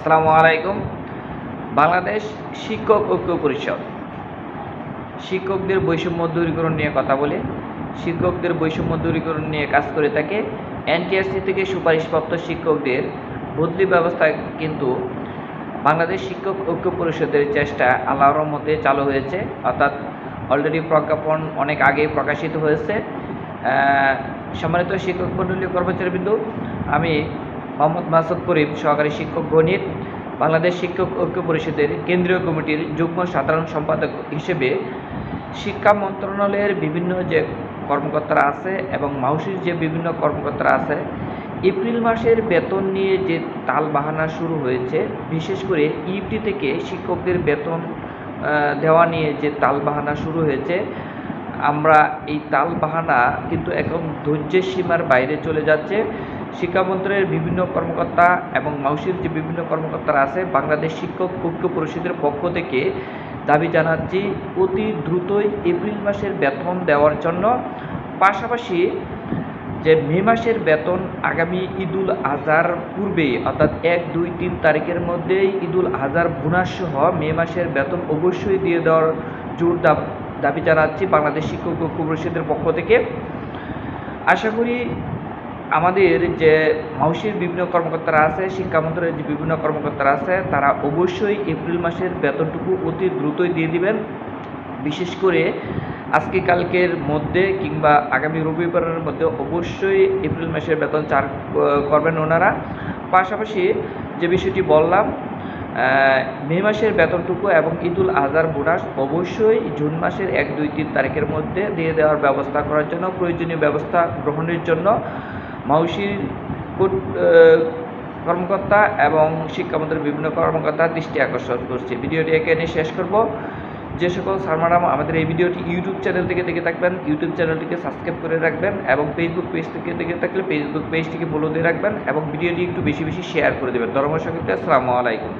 আসসালামু আলাইকুম। বাংলাদেশ শিক্ষক ঐক্য পরিষদ। শিক্ষকদের বৈষম্য দূরীকরণ নিয়ে কথা বলে। শিক্ষকদের বৈষম্য দূরীকরণ নিয়ে কাজ করে থাকে এনটিআরসি থেকে সুপারিশপ্রাপ্ত শিক্ষকদের বদলি ব্যবস্থা কিন্তু বাংলাদেশ শিক্ষক ঐক্য পরিষদের চেষ্টা আল্লাহর রহমতে চালু হয়েছে। অর্থাৎ অলরেডি প্রজ্ঞাপন অনেক আগেই প্রকাশিত হয়েছে। সম্মানিত শিক্ষক মণ্ডলী, কর্মচারীবৃন্দ, আমি মোহাম্মদ মাসুদ করিম, সহকারী শিক্ষক গণিত, বাংলাদেশ শিক্ষক ঐক্য পরিষদের কেন্দ্রীয় কমিটির যুগ্ম সাধারণ সম্পাদক হিসেবে শিক্ষা মন্ত্রণালয়ের বিভিন্ন যে কর্মকর্তারা আছে এবং মাউসির যে বিভিন্ন কর্মকর্তারা আছে, এপ্রিল মাসের বেতন নিয়ে যে তাল বাহানা শুরু হয়েছে, বিশেষ করে ইউটি থেকে শিক্ষকদের বেতন দেওয়া নিয়ে যে তাল বাহানা শুরু হয়েছে, আমরা এই তাল বাহানা কিন্তু এখন ধৈর্যের সীমার বাইরে চলে যাচ্ছে। শিক্ষামন্ত্রের বিভিন্ন কর্মকর্তা এবং মাউসির যে বিভিন্ন কর্মকর্তারা আছে, বাংলাদেশ শিক্ষক ঐক্য পরিষদের পক্ষ থেকে দাবি জানাচ্ছি, অতি দ্রুতই এপ্রিল মাসের বেতন দেওয়ার জন্য। পাশাপাশি যে মে মাসের বেতন আগামী ঈদুল আজহার পূর্বেই অর্থাৎ এক, দুই, তিন তারিখের মধ্যেই ঈদুল আজহার বোনাস সহ মে মাসের বেতন অবশ্যই দিয়ে দেওয়ার জোর দাবি জানাচ্ছি বাংলাদেশ শিক্ষক ঐক্য পরিষদের পক্ষ থেকে। আশা করি আমাদের যে মাউসির বিভিন্ন কর্মকর্তারা আছে, শিক্ষা মন্ত্রণালয়ের যে বিভিন্ন কর্মকর্তারা আছে, তারা অবশ্যই এপ্রিল মাসের বেতনটুকু অতি দ্রুতই দিয়ে দিবেন। বিশেষ করে আজকে কালকের মধ্যে কিংবা আগামী রবিবারের মধ্যে অবশ্যই এপ্রিল মাসের বেতন চার করবেন ওনারা। পাশাপাশি যে বিষয়টি বললাম মে মাসের বেতনটুকু এবং ঈদুল আজহার বোনাস অবশ্যই জুন মাসের এক দুই তিন তারিখের মধ্যে দিয়ে দেওয়ার ব্যবস্থা করার জন্য, প্রয়োজনীয় ব্যবস্থা গ্রহণের জন্য। মাউসির কর্মকর্তা এবং শিক্ষামন্ত্রীর বিভিন্ন কর্মকর্তা দৃষ্টি আকর্ষণ করছে। ভিডিওটি এখানে শেষ করব। যে সকল স্যার ম্যাডাম আমাদের এই ভিডিওটি ইউটিউব চ্যানেল থেকে দেখে থাকবেন, ইউটিউব চ্যানেলটিকে সাবস্ক্রাইব করে রাখবেন এবং ফেসবুক পেজ থেকে দেখে থাকলে ফেসবুক পেজটিকে ফলো দিয়ে রাখবেন এবং ভিডিওটি একটু বেশি বেশি শেয়ার করে দেবেন। ধর্ম সকলকে আসসালামু আলাইকুম।